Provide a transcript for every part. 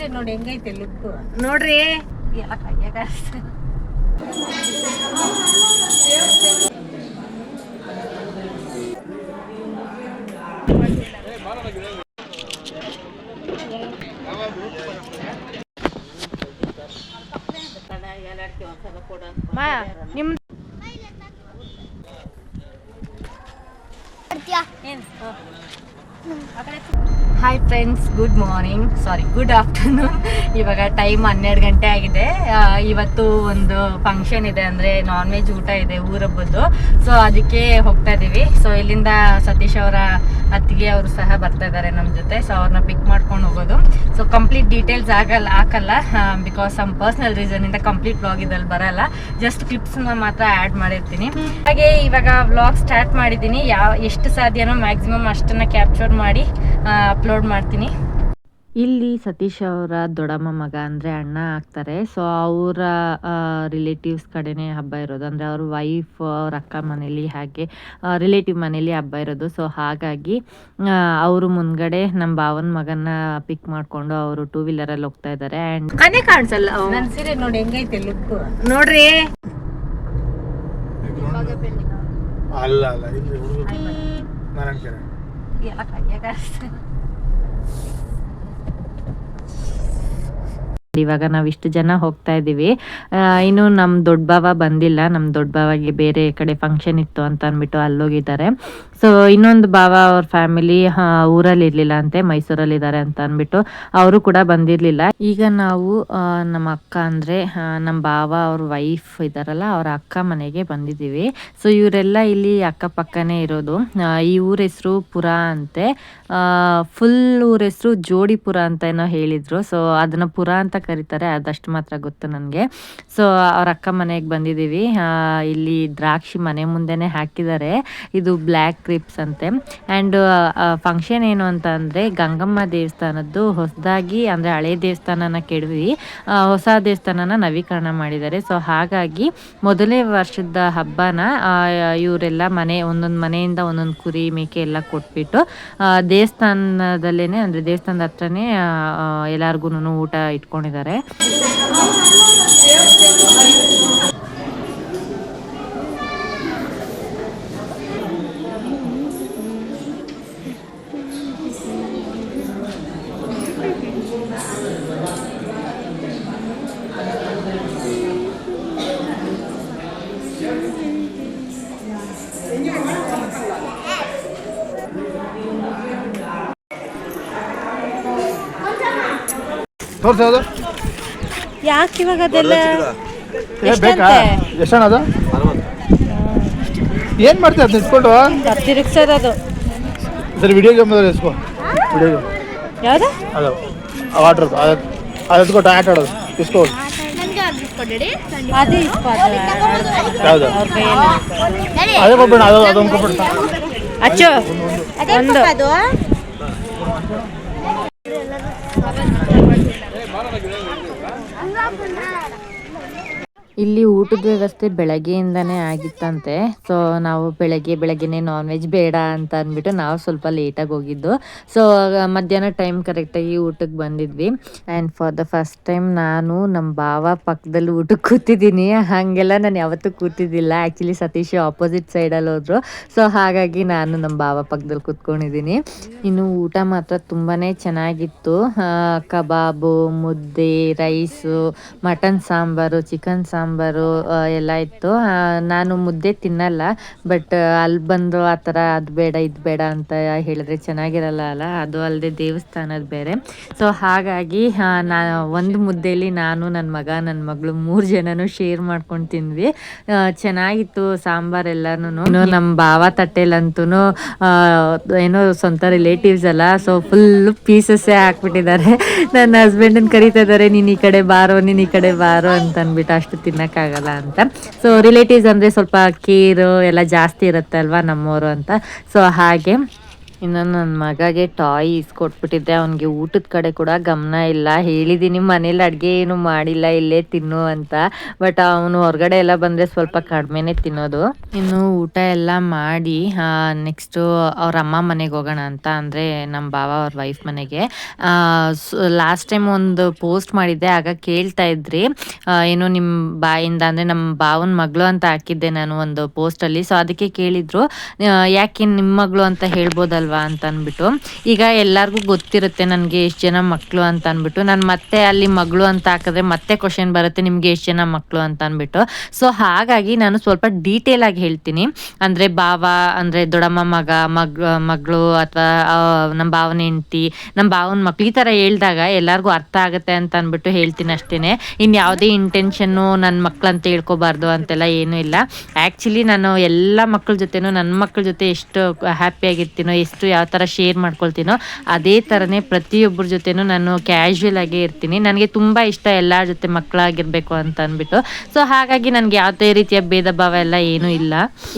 ಸೀರೆ ನೋಡಿ ಹೆಂಗೈತೆ ಲುಕ್ ನೋಡ್ರಿ. ಎಲ್ಲ ಕೈಯಾಗ ನಿಮ್ hi friends good morning sorry good afternoon ಇವಾಗ ಟೈಮ್ ಹನ್ನೆರಡು ಗಂಟೆ ಆಗಿದೆ. ಇವತ್ತು ಒಂದು ಫಂಕ್ಷನ್ ಇದೆ ಅಂದರೆ ನಾನ್ ವೆಜ್ ಊಟ ಇದೆ ಊರಬ್ಬದ್ದು ಸೊ ಅದಕ್ಕೆ ಹೋಗ್ತಾ ಇದ್ದೀವಿ ಸೊ ಇಲ್ಲಿಂದ ಸತೀಶ್ ಅವರ ಅತ್ತಿಗೆ ಅವರು ಸಹ ಬರ್ತಾ ಇದ್ದಾರೆ ನಮ್ಮ ಜೊತೆ. ಸೊ ಅವ್ರನ್ನ ಪಿಕ್ ಮಾಡ್ಕೊಂಡು ಹೋಗೋದು. ಸೊ ಕಂಪ್ಲೀಟ್ ಡೀಟೇಲ್ಸ್ ಆಗಲ್ಲ, ಹಾಕಲ್ಲ. ಬಿಕಾಸ್ ಸಮ್ ಪರ್ಸ್ನಲ್ ರೀಸನ್ ಇಂದ ಕಂಪ್ಲೀಟ್ ಬ್ಲಾಗ್ ಇದ್ರಲ್ಲಿ ಬರಲ್ಲ. ಜಸ್ಟ್ ಕ್ಲಿಪ್ಸ್ನ ಮಾತ್ರ ಆ್ಯಡ್ ಮಾಡಿರ್ತೀನಿ. ಹಾಗೆ ಇವಾಗ ವ್ಲಾಗ್ ಸ್ಟಾರ್ಟ್ ಮಾಡಿದ್ದೀನಿ. ಯಾವ, ಎಷ್ಟು ಸಾಧ್ಯನೋ ಮ್ಯಾಕ್ಸಿಮಮ್ ಅಷ್ಟನ್ನ ಕ್ಯಾಪ್ಚರ್ ಮಾಡಿ ಅಪ್ಲೋಡ್ ಮಾಡ್ತೀನಿ. ಇಲ್ಲಿ ಸತೀಶ್ ಅವರ ದೊಡ್ಡಮ್ಮ ಮಗ ಅಂದರೆ ಅಣ್ಣ ಆಗ್ತಾರೆ. ಸೊ ಅವರ ರಿಲೇಟಿವ್ಸ್ ಕಡೆನೇ ಹಬ್ಬ ಇರೋದು. ಅಂದರೆ ಅವ್ರ ವೈಫ್ ಅವ್ರ ಅಕ್ಕ ಮನೇಲಿ ಹಾಗೆ ರಿಲೇಟಿವ್ ಮನೇಲಿ ಹಬ್ಬ ಇರೋದು. ಸೊ ಹಾಗಾಗಿ ಅವರು ಮುಂದ್ಗಡೆ ನಮ್ಮ ಭಾವನ ಮಗನ ಪಿಕ್ ಮಾಡಿಕೊಂಡು ಅವರು ಟೂ ವೀಲರಲ್ಲಿ ಹೋಗ್ತಾ ಇದ್ದಾರೆ ಆ್ಯಂಡ್ ಕನೇ ಕಾಣಿಸಲ್ಲ ನನ್ನ ಸೀರೆ ನೋಡಿ ಹೆಂಗೈತೆ ಲುಕ್ ನೋಡ್ರಿ. ಅಲ್ಲ ಅಲ್ಲ ಇಲ್ಲಿ ಹುಡುಗರು. ನಾರಾಯಣಕೆರೆ ಇವಾಗ ನಾವು ಇಷ್ಟು ಜನ ಹೋಗ್ತಾ ಇದ್ದೀವಿ ಇನ್ನು ನಮ್ಮ ದೊಡ್ಡ ಬಾವ ಬಂದಿಲ್ಲ. ನಮ್ಮ ದೊಡ್ಡ ಬಾವಾಗೆ ಬೇರೆ ಕಡೆ ಫಂಕ್ಷನ್ ಇತ್ತು ಅಂತ ಅಂದ್ಬಿಟ್ಟು ಅಲ್ಲೋಗಿದ್ದಾರೆ. ಸೊ ಇನ್ನೊಂದು ಬಾವ ಅವ್ರ ಫ್ಯಾಮಿಲಿ ಊರಲ್ಲಿ ಇರ್ಲಿಲ್ಲ ಅಂತೆ, ಮೈಸೂರಲ್ಲಿ ಇದ್ದಾರೆ ಅಂತ ಅಂದ್ಬಿಟ್ಟು ಅವರು ಕೂಡ ಬಂದಿರಲಿಲ್ಲ. ಈಗ ನಾವು ನಮ್ಮ ಅಕ್ಕ ಅಂದರೆ ನಮ್ಮ ಬಾವ ಅವ್ರ ವೈಫ್ ಇದ್ದಾರಲ್ಲ, ಅವ್ರ ಅಕ್ಕ ಮನೆಗೆ ಬಂದಿದ್ದೀವಿ. ಸೊ ಇವರೆಲ್ಲ ಇಲ್ಲಿ ಅಕ್ಕಪಕ್ಕನೇ ಇರೋದು. ಈ ಊರ ಹೆಸರು ಪುರ ಅಂತೆ. ಫುಲ್ ಊರ ಹೆಸರು ಜೋಡಿಪುರ ಅಂತ ಏನೋ ಹೇಳಿದ್ರು. ಸೊ ಅದನ್ನ ಪುರ ಅಂತ ಕರೀತಾರೆ, ಅದಷ್ಟು ಮಾತ್ರ ಗೊತ್ತು ನನಗೆ. ಸೊ ಅವ್ರ ಅಕ್ಕ ಮನೆಗೆ ಬಂದಿದ್ದೀವಿ. ಇಲ್ಲಿ ದ್ರಾಕ್ಷಿ ಮನೆ ಮುಂದೆನೆ ಹಾಕಿದ್ದಾರೆ. ಇದು ಬ್ಲ್ಯಾಕ್ ಕ್ರಿಪ್ಸ್ ಅಂತೆ. ಆ್ಯಂಡ್ ಫಂಕ್ಷನ್ ಏನು ಅಂತ ಅಂದರೆ ಗಂಗಮ್ಮ ದೇವಸ್ಥಾನದ್ದು ಹೊಸದಾಗಿ ಅಂದರೆ ಹಳೆ ದೇವಸ್ಥಾನನ ಕೆಡವಿ ಹೊಸ ದೇವಸ್ಥಾನನ ನವೀಕರಣ ಮಾಡಿದ್ದಾರೆ. ಸೊ ಹಾಗಾಗಿ ಮೊದಲೇ ವರ್ಷದ ಹಬ್ಬನ ಇವರೆಲ್ಲ ಮನೆ, ಒಂದೊಂದು ಮನೆಯಿಂದ ಒಂದೊಂದು ಕುರಿ, ಮೇಕೆ ಎಲ್ಲ ಕೊಟ್ಬಿಟ್ಟು ದೇವಸ್ಥಾನದಲ್ಲೇ ಅಂದರೆ ದೇವಸ್ಥಾನದ ಹತ್ರನೇ ಎಲ್ಲರಿಗೂ ಊಟ ಇಟ್ಕೊಂಡಿದ್ದಾರೆ. ತೋರ್ಸ ಅದು ಯಾಕೆ ಇವಾಗ ಅದೆಲ್ಲ ಏ ಬೇಕಾ? ಎಷ್ಟಣ್ಣ ಅದು? ಏನು ಮಾಡ್ತೀಯ ಅದು ಇಟ್ಕೊಂಡು? ತಿರುಗ್ಸೋದು ಸರಿ ವಿಡಿಯೋ ಗೇಮ್ ಅದ್ರ ಎಸ್ಕೋ ವಿಡಿಯೋ ಗೇಮ್ ಯಾವ್ದು? ಅದು. ವಾಟರ್ ಅದು ಅದು ಎತ್ಕೊಟ್ಟು ಆಟ ಆಡೋದು. ಇಸ್ಕೋ. ಅದೇ ಇಸ್ಪಾದ ಯಾವುದು? ಅದೇ ಕೊಟ್ಬಿಡ ಅದು ಅದೊಂದು ಕೊಟ್ಬಿಡ್ತಾ ಅಚ್ಚು. ಒಂದು. ಇಲ್ಲಿ ಊಟದ ವ್ಯವಸ್ಥೆ ಬೆಳಗ್ಗೆಯಿಂದನೇ ಆಗಿತ್ತಂತೆ. ಸೊ ನಾವು ಬೆಳಗ್ಗೆ, ಬೆಳಗ್ಗೆನೆ ನಾನ್ ವೆಜ್ ಬೇಡ ಅಂತ ಅಂದ್ಬಿಟ್ಟು ನಾವು ಸ್ವಲ್ಪ ಲೇಟಾಗಿ ಹೋಗಿದ್ದು. ಸೊ ಮಧ್ಯಾಹ್ನ ಟೈಮ್ ಕರೆಕ್ಟಾಗಿ ಊಟಕ್ಕೆ ಬಂದಿದ್ವಿ. And for the first time ನಾನು ನಮ್ಮ ಭಾವ ಪಕ್ಕದಲ್ಲಿ ಊಟಕ್ಕೆ ಕೂತಿದ್ದೀನಿ. ಹಾಗೆಲ್ಲ ನಾನು ಯಾವತ್ತೂ ಕೂತಿದ್ದಿಲ್ಲ. ಆ್ಯಕ್ಚುಲಿ ಸತೀಶ್ ಆಪೋಸಿಟ್ ಸೈಡಲ್ಲಿ ಹೋದ್ರು. ಸೊ ಹಾಗಾಗಿ ನಾನು ನಮ್ಮ ಭಾವ ಪಕ್ಕದಲ್ಲಿ ಕೂತ್ಕೊಂಡಿದ್ದೀನಿ. ಇನ್ನು ಊಟ ಮಾತ್ರ ತುಂಬಾ ಚೆನ್ನಾಗಿತ್ತು. ಕಬಾಬು, ಮುದ್ದೆ ರೈಸು ಮಟನ್ ಸಾಂಬಾರು ಚಿಕನ್ ಸಾಂಬಾರು. ಆ, ಎಲ್ಲ ಇತ್ತು. ನಾನು ಮುದ್ದೆ ತಿನ್ನಲ್ಲ ಬಟ್ ಅಲ್ಲಿ ಬಂದು ಆ ಥರ ಅದು ಬೇಡ ಇದು ಬೇಡ ಅಂತ ಹೇಳಿದ್ರೆ ಚೆನ್ನಾಗಿರಲ್ಲ ಅಲ್ಲ? ಅದು ಅಲ್ಲದೆ ದೇವಸ್ಥಾನದ ಬೇರೆ. ಸೊ ಹಾಗಾಗಿ ನಾ ಒಂದು ಮುದ್ದೆಯಲ್ಲಿ ನಾನು ನನ್ನ ಮಗ ನನ್ನ ಮಗಳು ಮೂರು ಜನನು ಶೇರ್ ಮಾಡ್ಕೊಂಡು ತಿಂದ್ವಿ. ಚೆನ್ನಾಗಿತ್ತು ಚೆನ್ನಾಗಿತ್ತು ಸಾಂಬಾರೆಲ್ಲನೂ ನಮ್ಮ ಭಾವ ತಟ್ಟೆಲಂತೂ ಏನೋ ಸ್ವಂತ ರಿಲೇಟಿವ್ಸ್ ಅಲ್ಲ ಸೊ ಫುಲ್ ಪೀಸಸ್ಸೇ ಹಾಕ್ಬಿಟ್ಟಿದ್ದಾರೆ. ನನ್ನ ಹಸ್ಬೆಂಡನ್ನ ಕರಿತಾ ಇದ್ದಾರೆ ನೀನು ಈ ಕಡೆ ಬಾರೋ ನೀನು ಈ ಕಡೆ ಬಾರೋ ಅಂತ ಅಂದ್ಬಿಟ್ಟು ಅಷ್ಟು ತಿನ್ನಕ್ಕಾಗಲ್ಲ ಅಂತ. ಸೊ ರಿಲೇಟಿವ್ಸ್ ಅಂದರೆ ಸ್ವಲ್ಪ ಕೇರು, ಎಲ್ಲ ಜಾಸ್ತಿ ಇರುತ್ತೆ ಅಲ್ವಾ ನಮ್ಮವರು ಅಂತ. ಸೊ ಹಾಗೆ. ಇನ್ನು ನನ್ನ ಮಗಗೆ ಟಾಯ್ ಇಸ್ಕೊಟ್ಬಿಟ್ಟಿದ್ದೆ ಅವನಿಗೆ ಊಟದ ಕಡೆ ಕೂಡ ಗಮನ ಇಲ್ಲ. ಹೇಳಿದ್ದೀನಿ ಮನೇಲಿ ಅಡುಗೆ ಏನು ಮಾಡಿಲ್ಲ, ಇಲ್ಲೇ ತಿನ್ನು ಅಂತ. ಬಟ್ ಅವನು ಹೊರಗಡೆ ಎಲ್ಲ ಬಂದರೆ ಸ್ವಲ್ಪ ಕಡಿಮೆನೇ ತಿನ್ನೋದು. ಇನ್ನು ಊಟ ಎಲ್ಲ ಮಾಡಿ ನೆಕ್ಸ್ಟು ಅವ್ರ ಅಮ್ಮ ಮನೆಗೆ ಹೋಗೋಣ ಅಂತ ಅಂದರೆ ನಮ್ಮ ಬಾವ ಅವ್ರ ವೈಫ್ ಮನೆಗೆ. ಲಾಸ್ಟ್ ಟೈಮ್ ಒಂದು ಪೋಸ್ಟ್ ಮಾಡಿದ್ದೆ, ಆಗ ಕೇಳ್ತಾ ಇದ್ರಿ. ಏನು ನಿಮ್ಮ ಬಾಯಿಂದ ಅಂದರೆ ನಮ್ಮ ಬಾವನ ಮಗಳು ಅಂತ ಹಾಕಿದ್ದೆ ನಾನು ಒಂದು ಪೋಸ್ಟಲ್ಲಿ ಸೊ ಅದಕ್ಕೆ ಕೇಳಿದ್ರು ಯಾಕೆ ನಿಮ್ಮ ಮಗಳು ಅಂತ ಹೇಳ್ಬೋದಲ್ವಾ? ಅಂತ ಅಂದ್ಬಿಟ್ಟು. ಈಗ ಎಲ್ಲರಿಗೂ ಗೊತ್ತಿರುತ್ತೆ ನನಗೆ ಎಷ್ಟು ಜನ ಮಕ್ಕಳು ಅಂತ ಅಂದ್ಬಿಟ್ಟು. ನಾನು ಮತ್ತೆ ಅಲ್ಲಿ ಮಗಳು ಅಂತ ಹಾಕಿದ್ರೆ ಮತ್ತೆ ಕ್ವಶನ್ ಬರುತ್ತೆ, ನಿಮಗೆ ಎಷ್ಟು ಜನ ಮಕ್ಕಳು ಅಂತ ಅಂದ್ಬಿಟ್ಟು. ಸೊ ಹಾಗಾಗಿ ನಾನು ಸ್ವಲ್ಪ ಡೀಟೇಲ್ ಆಗಿ ಹೇಳ್ತೀನಿ. ಅಂದರೆ ಬಾವ, ಅಂದರೆ ದೊಡ್ಡಮ್ಮ ಮಗ, ಮಗ್, ಮಗಳು ಅಥವಾ ನಮ್ಮ ಭಾವನ ಹೆಂಡತಿ ನಮ್ಮ ಭಾವನ ಮಕ್ಳು, ಈ ಥರ ಹೇಳಿದಾಗ ಎಲ್ಲರಿಗೂ ಅರ್ಥ ಆಗುತ್ತೆ ಅಂತ ಅಂದ್ಬಿಟ್ಟು ಹೇಳ್ತೀನಿ ಅಷ್ಟೇ ಇನ್ನು ಯಾವುದೇ ಇಂಟೆನ್ಷನ್ನು ನನ್ನ ಮಕ್ಳು ಅಂತ ಹೇಳ್ಕೊಬಾರ್ದು ಅಂತೆಲ್ಲ ಏನೂ ಇಲ್ಲ. ಆ್ಯಕ್ಚುಲಿ ನಾನು ಎಲ್ಲ ಮಕ್ಕಳ ಜೊತೆನೂ ನನ್ನ ಮಕ್ಕಳ ಜೊತೆ ಎಷ್ಟು ಹ್ಯಾಪಿಯಾಗಿರ್ತೀನೋ ಎಷ್ಟು ಯಾವ ಥರ ಶೇರ್ ಮಾಡ್ಕೊಳ್ತೀನೋ ಅದೇ ಥರನೇ ಪ್ರತಿಯೊಬ್ಬರ ಜೊತೆನೂ ನಾನು ಕ್ಯಾಶುವಲ್ ಆಗೇ ಇರ್ತೀನಿ. ನನಗೆ ತುಂಬ ಇಷ್ಟ ಎಲ್ಲರ ಜೊತೆ ಮಕ್ಕಳಾಗಿರ್ಬೇಕು ಅಂತ ಅಂದ್ಬಿಟ್ಟು. ಸೊ ಹಾಗಾಗಿ ನನಗೆ ಯಾವುದೇ ರೀತಿಯ ಭೇದ ಭಾವ ಎಲ್ಲ ಏನೂ ಇಲ್ಲ.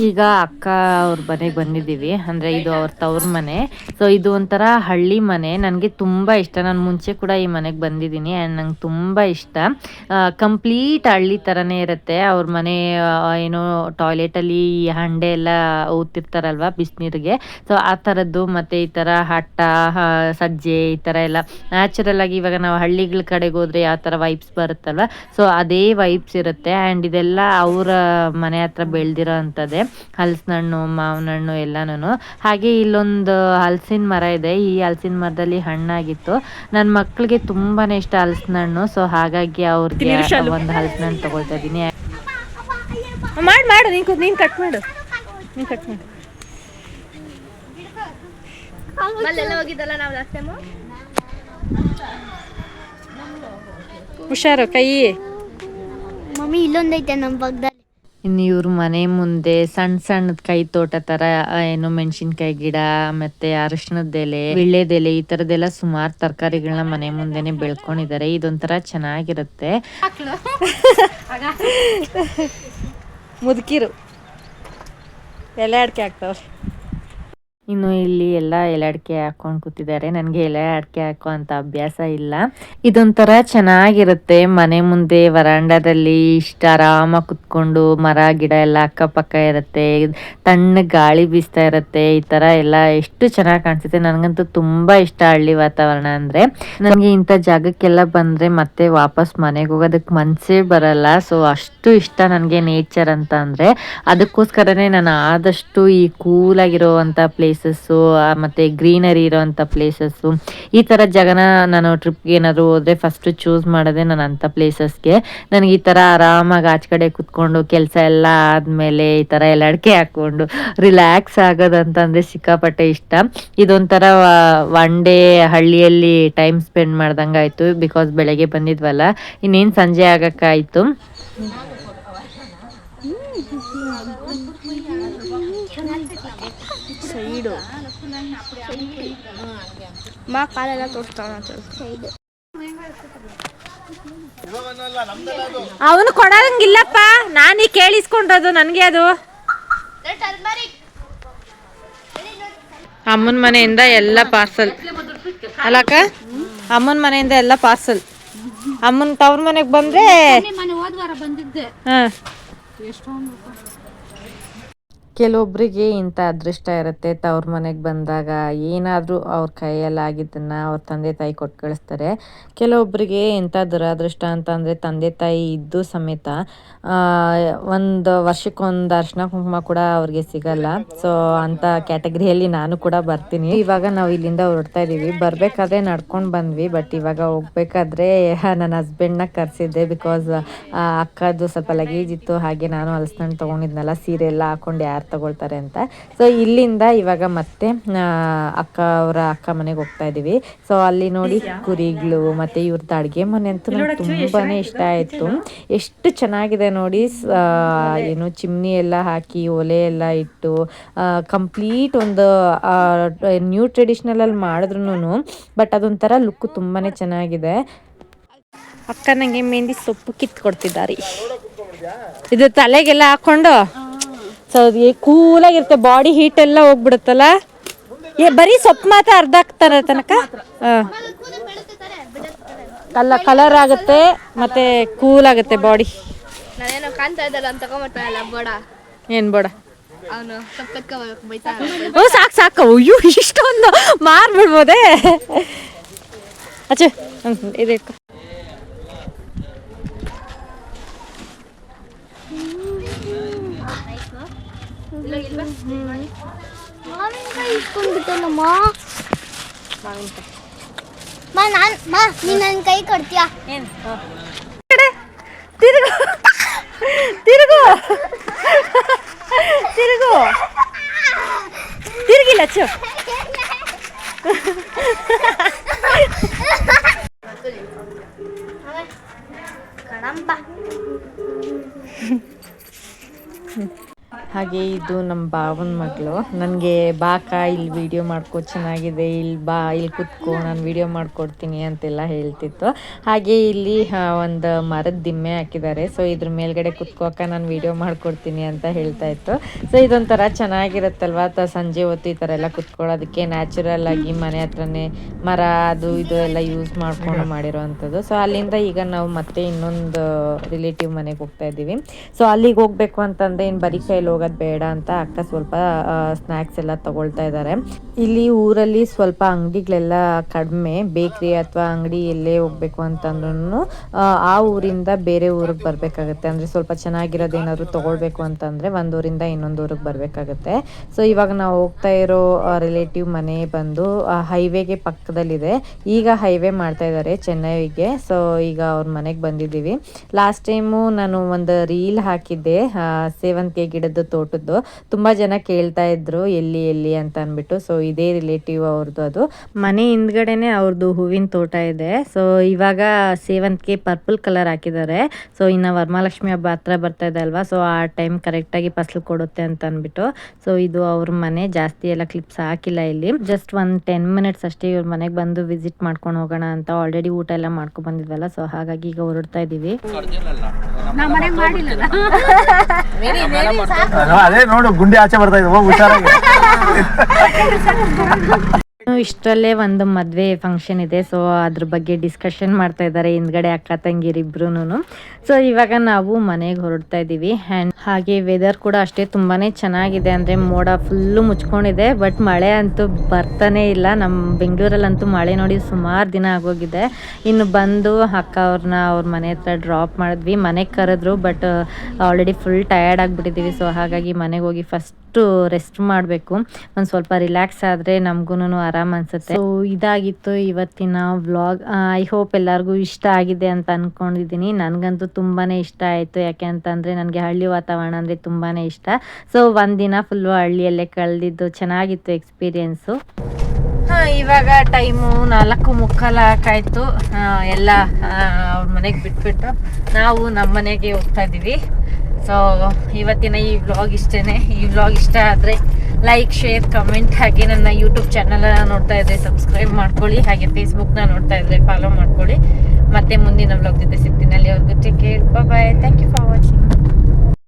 ಈಗ ಅಕ್ಕ ಅವ್ರ ಮನೆಗೆ ಬಂದಿದ್ದೀವಿ. ಅಂದರೆ ಇದು ಅವ್ರ ತವ್ರ ಮನೆ. ಸೊ ಇದು ಒಂಥರ ಹಳ್ಳಿ ಮನೆ. ನನಗೆ ತುಂಬ ಇಷ್ಟ. ನಾನು ಮುಂಚೆ ಕೂಡ ಈ ಮನೆಗೆ ಬಂದಿದ್ದೀನಿ ಆ್ಯಂಡ್ ನಂಗೆ ತುಂಬ ಇಷ್ಟ. ಕಂಪ್ಲೀಟ್ ಹಳ್ಳಿ ಥರನೇ ಇರುತ್ತೆ. ಅವ್ರ ಮನೆ ಏನೋ ಟಾಯ್ಲೆಟಲ್ಲಿ ಹಂಡೆ ಎಲ್ಲ ಊತಿರ್ತಾರಲ್ವ ಬಿಸಿನೀರಿಗೆ. ಸೊ ಆ ಮತ್ತು ಈ ಥರ ಹಟ್ಟ ಸಜ್ಜೆ ಈ ಥರ ಎಲ್ಲ ನ್ಯಾಚುರಲ್ ಆಗಿ ಇವಾಗ ನಾವು ಹಳ್ಳಿಗಳ ಕಡೆಗೆ ಹೋದ್ರೆ ಯಾವ ಥರ ವೈಬ್ಸ್ ಬರುತ್ತಲ್ವ? ಸೊ ಅದೇ ವೈಬ್ಸ್ ಇರುತ್ತೆ. ಆ್ಯಂಡ್ ಇದೆಲ್ಲ ಅವರ ಮನೆ ಹತ್ರ ಬೆಳೆದಿರೋ ಅಂಥದ್ದೇ. ಹಲಸಿನ ಹಣ್ಣು ಮಾವಿನ ಹಣ್ಣು ಎಲ್ಲನೂ ಹಾಗೆ ಇಲ್ಲೊಂದು ಹಲಸಿನ ಮರ ಇದೆ. ಈ ಹಲಸಿನ ಮರದಲ್ಲಿ ಹಣ್ಣಾಗಿತ್ತು. ನನ್ನ ಮಕ್ಕಳಿಗೆ ತುಂಬಾನೇ ಇಷ್ಟ ಹಲಸಿನ ಹಣ್ಣು ಸೊ ಹಾಗಾಗಿ ಅವ್ರಿಗೆ ಒಂದು ಹಲಸಿನ ಹಣ್ಣು ತಗೊಳ್ತಾ ಇದ್ದೀನಿ. ಮಾಡು ಮಾಡು ನೀನು ನೀನು ಕಟ್ ಮಾಡು. ನೀನು ಕಟ್ ಮಾಡು. ಅಲ್ಲೆಲ್ಲ ಹೋಗಿದ್ದಲ್ಲ ನಾವು ಲಾಸ್ಟ್ ಟೈಮು ಹುಷಾರು ಕೈ. ಮಮ್ಮಿ ಇಲ್ಲೊಂದೈತೆ ನಮ್ಮ ಪಕ್ಕದಲ್ಲಿ. ಇನ್ನು ಇವ್ರ ಮನೆ ಮುಂದೆ ಸಣ್ಣ ಸಣ್ಣದ ಕೈ ತೋಟ ತರ ಏನು ಮೆಣಸಿನ್ಕಾಯಿ ಗಿಡ ಮತ್ತೆ ಅರಿಶಿಣದ ಎಲೆ ವಿಳ್ಳೆದೆಲೆ ಈ ತರದೆಲ್ಲ ಸುಮಾರು ತರಕಾರಿಗಳನ್ನ ಮನೆ ಮುಂದೆನೆ ಬೆಳ್ಕೊಂಡಿದ್ದಾರೆ ಇದೊಂಥರ ಚೆನ್ನಾಗಿರುತ್ತೆ. ಮುದುಕಿರು. ಎಲೆ ಅಡಿಕೆ ಹಾಕ್ತಾವ್ರೆ. ಇನ್ನು ಇಲ್ಲಿ ಎಲ್ಲ ಎಲೆ ಅಡಿಕೆ ಹಾಕೊಂಡು ಕೂತಿದ್ದಾರೆ. ನನಗೆ ಎಲೆ ಅಡಿಕೆ ಹಾಕೋ ಅಂತ ಅಭ್ಯಾಸ ಇಲ್ಲ. ಇದೊಂಥರ ಚೆನ್ನಾಗಿರುತ್ತೆ. ಮನೆ ಮುಂದೆ ವರಾಂಡದಲ್ಲಿ ಇಷ್ಟ ಆರಾಮಾಗಿ ಕುತ್ಕೊಂಡು ಮರ, ಗಿಡ ಎಲ್ಲ ಅಕ್ಕಪಕ್ಕ ಇರುತ್ತೆ. ತಣ್ಣ ಗಾಳಿ ಬೀಸ್ತಾ ಇರುತ್ತೆ. ಈ ತರ ಎಲ್ಲ ಎಷ್ಟು ಚೆನ್ನಾಗಿ ಕಾಣಿಸುತ್ತೆ. ನನಗಂತೂ ತುಂಬಾ ಇಷ್ಟ ಹಳ್ಳಿ ವಾತಾವರಣ ಅಂದ್ರೆ. ನನಗೆ ಇಂಥ ಜಾಗಕ್ಕೆಲ್ಲ ಬಂದ್ರೆ ಮತ್ತೆ ವಾಪಸ್ ಮನೆಗೆ ಹೋಗೋದಕ್ಕೆ ಮನಸ್ಸೇ ಬರಲ್ಲ. ಸೊ ಅಷ್ಟು ಇಷ್ಟ ನನಗೆ ನೇಚರ್ ಅಂತ ಅಂದ್ರೆ. ಅದಕ್ಕೋಸ್ಕರನೇ ನಾನು ಆದಷ್ಟು ಈ ಕೂಲಾಗಿರೋವಂಥ ಪ್ಲೇಸಸ್ಸು ಮತ್ತು ಗ್ರೀನರಿ ಇರೋವಂಥ ಪ್ಲೇಸಸ್ಸು ಈ ಥರ ಜಗನ ನಾನು ಟ್ರಿಪ್ಗೆ ಏನಾದರೂ ಹೋದರೆ ಫಸ್ಟು ಚೂಸ್ ಮಾಡೋದೇ ನಾನು ಅಂಥ ಪ್ಲೇಸಸ್ಗೆ ನನಗೆ ಈ ಥರ ಆರಾಮಾಗಿ ಆಚೆ ಕಡೆ ಕುತ್ಕೊಂಡು ಕೆಲಸ ಎಲ್ಲ ಆದಮೇಲೆ ಈ ಥರ ಎಲ್ಲ ಅಡಿಕೆ ಹಾಕ್ಕೊಂಡು ರಿಲ್ಯಾಕ್ಸ್ ಆಗೋದಂತಂದರೆ ಸಿಕ್ಕಾಪಟ್ಟೆ ಇಷ್ಟ. ಇದೊಂಥರ ಒನ್ ಡೇ ಹಳ್ಳಿಯಲ್ಲಿ ಟೈಮ್ ಸ್ಪೆಂಡ್ ಮಾಡ್ದಂಗೆ ಆಯಿತು ಬಿಕಾಸ್ ಬೆಳಗ್ಗೆ ಬಂದಿದ್ವಲ್ಲ. ಇನ್ನೇನು ಸಂಜೆ ಆಗಕ್ಕಾಯಿತು? ಸೈಡು ಮಾ ಕಾಲೆಲ್ಲ ತೋರಿಸ್ತಾವ ಸೈಡು ಅವನು ಕೊಡಂಗಿಲ್ಲಪ್ಪ. ನಾನೀಗ ಕೇಳಿಸ್ಕೊಂಡದು ನನಗೆ ಅದು. ಅಮ್ಮನ ಮನೆಯಿಂದ ಎಲ್ಲ ಪಾರ್ಸಲ್ ಅಲ್ಲಕ್ಕ ಅಮ್ಮನ ಮನೆಯಿಂದ ಎಲ್ಲ ಪಾರ್ಸಲ್ ಅಮ್ಮನ ತವ್ರ ಮನೆಗೆ ಬಂದ್ರೆ ಹಾಂ. ಕೆಲವೊಬ್ಬರಿಗೆ ಇಂಥ ಅದೃಷ್ಟ ಇರುತ್ತೆ. ತವ್ರ ಮನೆಗೆ ಬಂದಾಗ ಏನಾದರೂ ಅವ್ರ ಕೈಯಲ್ಲಾಗಿದ್ದನ್ನು ಅವ್ರ ತಂದೆ ತಾಯಿ ಕೊಟ್ಟು ಕಳಿಸ್ತಾರೆ. ಕೆಲವೊಬ್ಬರಿಗೆ ಇಂಥ ದುರಾದೃಷ್ಟ ಅಂತ ಅಂದರೆ ತಂದೆ ತಾಯಿ ಇದ್ದು ಸಮೇತ ಒಂದು ವರ್ಷಕ್ಕೊಂದು ಅರ್ಶಿನ ಕುಂಕುಮ ಕೂಡ ಅವ್ರಿಗೆ ಸಿಗಲ್ಲ. ಸೊ ಅಂಥ ಕ್ಯಾಟಗರಿಯಲ್ಲಿ ನಾನು ಕೂಡ ಬರ್ತೀನಿ. ಇವಾಗ ನಾವು ಇಲ್ಲಿಂದ ಹೊರಡ್ತಾ ಇದ್ದೀವಿ ಬರಬೇಕಾದ್ರೆ ನಡ್ಕೊಂಡು ಬಂದ್ವಿ. ಬಟ್ ಇವಾಗ ಹೋಗ್ಬೇಕಾದ್ರೆ ನನ್ನ ಹಸ್ಬೆಂಡ್ನ ಕರೆಸಿದ್ದೆ ಬಿಕಾಸ್ ಅಕ್ಕದು ಸ್ವಲ್ಪ ಲಗೇಜ್ ಇತ್ತು. ಹಾಗೆ ನಾನು ಹಲಸಿನ ತೊಗೊಂಡಿದ್ನಲ್ಲ, ಸೀರೆ ಎಲ್ಲ ಹಾಕೊಂಡು ಯಾರು ತಗೊಳ್ತಾರೆ ಅಂತ. ಸೊ ಇಲ್ಲಿಂದ ಇವಾಗ ಮತ್ತೆ ಆ, ಅಕ್ಕ ಅವರ ಅಕ್ಕ ಮನೆಗೆ ಹೋಗ್ತಾ ಇದೀವಿ. ಸೊ ಅಲ್ಲಿ ನೋಡಿ ಕುರಿಗಳು ಮತ್ತೆ ಇವ್ರದ್ದು ಅಡುಗೆ ಮನೆ ಅಂತೂ ನಂಗೆ ತುಂಬಾನೇ ಇಷ್ಟ ಆಯಿತು. ಎಷ್ಟು ಚೆನ್ನಾಗಿದೆ ನೋಡಿ ಸ್- ಏನು ಚಿಮ್ನಿ ಎಲ್ಲ ಹಾಕಿ ಒಲೆ ಎಲ್ಲ ಇಟ್ಟು ಕಂಪ್ಲೀಟ್ ಒಂದು ನ್ಯೂ ಟ್ರೆಡಿಷ್ನಲಲ್ಲಿ ಮಾಡಿದ್ರು ಬಟ್ ಅದೊಂಥರ ಲುಕ್ ತುಂಬಾನೇ ಚೆನ್ನಾಗಿದೆ. ಅಕ್ಕ ನನಗೆ ಮೆಹಂದಿ ಸೊಪ್ಪು ಕಿತ್ಕೊಡ್ತಿದ್ದಾರೆ. ಇದು ತಲೆಗೆಲ್ಲ ಹಾಕೊಂಡು ಸೊ ಕೂಲಾಗಿರುತ್ತೆ ಬಾಡಿ ಹೀಟ್ ಎಲ್ಲ ಹೋಗ್ಬಿಡುತ್ತಲ್ಲ? ಏ ಬರೀ ಸೊಪ್ಪು ಮಾತ್ರ ಅರ್ಧ ಹಾಕ್ತಾರೆ ತನಕ? ಹಾಂ. ಅಲ್ಲ ಕಲರ್. ಆಗುತ್ತೆ ಮತ್ತೆ ಕೂಲ್ ಆಗುತ್ತೆ ಬಾಡಿ ನಾನೇನೋ ಕಾಣ್ತಾ ಇದ್ದಲ್ಲ ಅಂತ ತಗೊಂಬರ್ತಾನಲ್ಲ ಬೋಡ. ಏನು ಬೋಡ? ಅವನು ಸಾಕು ಸಾಕು. ಅಯ್ಯೋ ಇಷ್ಟೊಂದು ಮಾರ್ಬಿಡ್ಬೋದೇ? ಅಚ್ಚು ಇದೆ ಇದು. ಇಟ್ಕೊ ಮಾವಿನಕಾಯಿ ಇಟ್ಕೊಂಡ್ಬಿಟ್ಟಲ್ಲಮ್ಮ ಮಾ ನಾನು ಮಾ ನೀನು ನನ್ನ ಕೈ ಕೊಡ್ತೀಯಾ ಏನು ತಿರುಗು ತಿರುಗು ತಿರುಗು ತಿರುಗಿಲ್ಲ ಅಚ್ಚು ಕಣಂಬ ಹಾಗೆ ಇದು ನಮ್ಮ ಬಾವನ ಮಗಳು. ನನಗೆ ಬಾಕ ಇಲ್ಲಿ ವಿಡಿಯೋ ಮಾಡ್ಕೊ, ಚೆನ್ನಾಗಿದೆ, ಇಲ್ಲಿ ಬಾ, ಇಲ್ಲಿ ಕುತ್ಕೋ, ನಾನು ವಿಡಿಯೋ ಮಾಡ್ಕೊಡ್ತೀನಿ ಅಂತೆಲ್ಲ ಹೇಳ್ತಿತ್ತು. ಹಾಗೆ ಇಲ್ಲಿ ಒಂದು ಮರದ ದಿಮ್ಮೆ ಹಾಕಿದ್ದಾರೆ. ಸೊ ಇದ್ರ ಮೇಲ್ಗಡೆ ಕುತ್ಕೋಕ ನಾನು ವಿಡಿಯೋ ಮಾಡ್ಕೊಡ್ತೀನಿ ಅಂತ ಹೇಳ್ತಾ ಇತ್ತು. ಸೊ ಇದೊಂಥರ ಚೆನ್ನಾಗಿರುತ್ತಲ್ವ? ತ, ಸಂಜೆ ಹೊತ್ತು ಈ ಥರ ಎಲ್ಲ ಕುತ್ಕೊಳ್ಳೋದಕ್ಕೆ ನ್ಯಾಚುರಲ್ ಆಗಿ ಮನೆ ಹತ್ರನೇ ಮರ, ಅದು, ಇದು ಎಲ್ಲ ಯೂಸ್ ಮಾಡ್ಕೊಂಡು ಮಾಡಿರೋವಂಥದ್ದು. ಸೊ ಅಲ್ಲಿಂದ ಈಗ ನಾವು ಮತ್ತೆ ಇನ್ನೊಂದು ರಿಲೇಟಿವ್ ಮನೆಗೆ ಹೋಗ್ತಾ ಇದ್ದೀವಿ. ಸೊ ಅಲ್ಲಿಗೆ ಹೋಗ್ಬೇಕು ಅಂತಂದ್ರೆ ಇನ್ನು ಬರೀ ಕೈಲಿ ಹೋಗೋದು ಬೇಡ ಅಂತ ಅಕ್ಕ ಸ್ವಲ್ಪ ಸ್ನ್ಯಾಕ್ಸ್ ಎಲ್ಲ ತಗೊಳ್ತಾ ಇದ್ದಾರೆ ಇಲ್ಲಿ ಊರಲ್ಲಿ ಸ್ವಲ್ಪ ಅಂಗಡಿಗಳೆಲ್ಲ ಕಡಿಮೆ, ಬೇಕ್ರಿ ಅಥವಾ ಅಂಗಡಿ ಎಲ್ಲೇ ಹೋಗ್ಬೇಕು ಅಂತಂದ್ರೂ ಆ ಊರಿಂದ ಬೇರೆ ಊರಿಗೆ ಬರಬೇಕಾಗುತ್ತೆ. ಅಂದರೆ ಸ್ವಲ್ಪ ಚೆನ್ನಾಗಿರೋದು ಏನಾದರೂ ತಗೊಳ್ಬೇಕು ಅಂತಂದರೆ ಒಂದು ಊರಿಂದ ಇನ್ನೊಂದು ಊರಿಗೆ ಬರಬೇಕಾಗುತ್ತೆ. ಸೊ ಇವಾಗ ನಾವು ಹೋಗ್ತಾ ಇರೋ ರಿಲೇಟಿವ್ ಮನೆ ಬಂದು ಹೈವೇಗೆ ಪಕ್ಕದಲ್ಲಿದೆ. ಈಗ ಹೈವೇ ಮಾಡ್ತಾ ಇದ್ದಾರೆ ಚೆನ್ನೈಗೆ. ಸೊ ಈಗ ಅವ್ರ ಮನೆಗೆ ಬಂದಿದ್ದೀವಿ. ಲಾಸ್ಟ್ ಟೈಮು ನಾನು ಒಂದು ರೀಲ್ ಹಾಕಿದ್ದೆ ಸೇವಂತಿಗೆ ಗಿಡದ ತೋಟದ್ದು. ತುಂಬ ಜನ ಕೇಳ್ತಾ ಇದ್ರು ಎಲ್ಲಿ ಎಲ್ಲಿ ಅಂತ ಅಂದ್ಬಿಟ್ಟು. ಸೊ ಇದೇ ರಿಲೇಟಿವ್ ಅವ್ರದ್ದು ಅದು. ಮನೆ ಹಿಂದ್ಗಡೆನೆ ಅವ್ರದ್ದು ಹೂವಿನ ತೋಟ ಇದೆ. ಸೊ ಇವಾಗ ಸೇವಂತಿಗೆ ಪರ್ಪಲ್ ಕಲರ್ ಹಾಕಿದ್ದಾರೆ. ಸೊ ಇನ್ನು ವರಮಹಾಲಕ್ಷ್ಮಿ ಹಬ್ಬ ಹತ್ರ ಬರ್ತಾ ಇದೆ ಅಲ್ವಾ? ಸೊ ಆ ಟೈಮ್ ಕರೆಕ್ಟಾಗಿ ಫಸಲು ಕೊಡುತ್ತೆ ಅಂತ ಅಂದ್ಬಿಟ್ಟು. ಸೊ ಇದು ಅವ್ರ ಮನೆ. ಜಾಸ್ತಿ ಎಲ್ಲ ಕ್ಲಿಪ್ಸ್ ಹಾಕಿಲ್ಲ ಇಲ್ಲಿ. ಜಸ್ಟ್ ಒಂದು ಟೆನ್ ಮಿನಿಟ್ಸ್ ಅಷ್ಟೇ ಇವ್ರ ಮನೆಗೆ ಬಂದು ವಿಸಿಟ್ ಮಾಡ್ಕೊಂಡು ಹೋಗೋಣ ಅಂತ ಆಲ್ರೆಡಿ ಊಟ ಎಲ್ಲ ಮಾಡ್ಕೊಂಡು ಬಂದಿದ್ವಲ್ಲ. ಸೊ ಹಾಗಾಗಿ ಈಗ ಹೊರಡ್ತಾ ಇದ್ದೀವಿ ಅದೇ ನೋಡು ಗುಂಡಿ ಆಚೆ ಬರ್ತಾ ಇದೆ ಹೋಗಿ ಹುಷಾರಾಗಿ ಇನ್ನು ಇಷ್ಟರಲ್ಲೇ ಒಂದು ಮದುವೆ ಫಂಕ್ಷನ್ ಇದೆ. ಸೊ ಅದ್ರ ಬಗ್ಗೆ ಡಿಸ್ಕಷನ್ ಮಾಡ್ತಾ ಇದ್ದಾರೆ ಹಿಂದ್ಗಡೆ ಅಕ್ಕ ತಂಗಿರಿಬ್ರು ಸೊ ಇವಾಗ ನಾವು ಮನೆಗೆ ಹೊರಡ್ತಾ ಇದ್ದೀವಿ ಆ್ಯಂಡ್ ಹಾಗೆ ವೆದರ್ ಕೂಡ ಅಷ್ಟೇ ತುಂಬಾ ಚೆನ್ನಾಗಿದೆ. ಅಂದರೆ ಮೋಡ ಫುಲ್ಲು ಮುಚ್ಕೊಂಡಿದೆ. ಬಟ್ ಮಳೆ ಅಂತೂ ಬರ್ತಾನೆ ಇಲ್ಲ. ನಮ್ಮ ಬೆಂಗಳೂರಲ್ಲಂತೂ ಮಳೆ ನೋಡಿ ಸುಮಾರು ದಿನ ಆಗೋಗಿದೆ. ಇನ್ನು ಬಂದು ಅಕ್ಕ ಅವ್ರನ್ನ ಅವ್ರ ಮನೆ ಹತ್ರ ಡ್ರಾಪ್ ಮಾಡಿದ್ವಿ. ಮನೆಗೆ ಕರೆದ್ರು ಬಟ್ ಆಲ್ರೆಡಿ ಫುಲ್ ಟಯರ್ಡ್ ಆಗಿಬಿಟ್ಟಿದ್ದೀವಿ ಸೊ ಹಾಗಾಗಿ ಮನೆಗೆ ಹೋಗಿ ಫಸ್ಟ್ ರೆಸ್ಟ್ ಮಾಡಬೇಕು. ಒಂದು ಸ್ವಲ್ಪ ರಿಲ್ಯಾಕ್ಸ್ ಆದರೆ ನಮಗೂ ಆರಾಮ್ ಅನ್ಸುತ್ತೆ. ಸೊ ಇದಾಗಿತ್ತು ಇವತ್ತಿನ ವ್ಲಾಗ್ ಐ ಹೋಪ್ ಎಲ್ಲರಿಗೂ ಇಷ್ಟ ಆಗಿದೆ ಅಂತ ಅನ್ಕೊಂಡಿದ್ದೀನಿ ನನಗಂತೂ ತುಂಬಾನೇ ಇಷ್ಟ ಆಯಿತು. ಯಾಕೆ ಅಂತಂದರೆ ನನಗೆ ಹಳ್ಳಿ ವಾತಾವರಣ ಅಂದರೆ ತುಂಬಾನೇ ಇಷ್ಟ. ಸೊ ಒಂದಿನ ಫುಲ್ಲು ಹಳ್ಳಿಯಲ್ಲೇ ಕಳೆದಿದ್ದು ಚೆನ್ನಾಗಿತ್ತು ಎಕ್ಸ್ಪೀರಿಯೆನ್ಸು ಹಾಂ ಇವಾಗ ಟೈಮು ನಾಲ್ಕು ಮುಕ್ಕಾಲು ಹಾಕಾಯ್ತು ಎಲ್ಲ ಅವ್ರ ಮನೆಗೆ ಬಿಟ್ಬಿಟ್ಟು ನಾವು ನಮ್ಮ ಮನೆಗೆ ಹೋಗ್ತಾ ಇದ್ದೀವಿ ಸೊ ಇವತ್ತಿನ ಈ ವ್ಲಾಗ್ ಇಷ್ಟೇ ಈ ವ್ಲಾಗ್ ಇಷ್ಟ ಆದರೆ ಲೈಕ್ ಶೇರ್ ಕಮೆಂಟ್ ಹಾಗೆ ನನ್ನ ಯೂಟ್ಯೂಬ್ ಚಾನಲ್ ನೋಡ್ತಾ ಇದ್ರೆ ಸಬ್ಸ್ಕ್ರೈಬ್ ಮಾಡ್ಕೊಳ್ಳಿ. ಹಾಗೆ ಫೇಸ್ಬುಕ್ನ ನೋಡ್ತಾ ಇದ್ರೆ ಫಾಲೋ ಮಾಡ್ಕೊಳ್ಳಿ. ಮತ್ತೆ ಮುಂದಿನ ವ್ಲಾಗ್ ಜೊತೆ ಸಿಗ್ತೀನಿ. ಅಲ್ಲಿವರೆಗೂ take care bye thank you for watching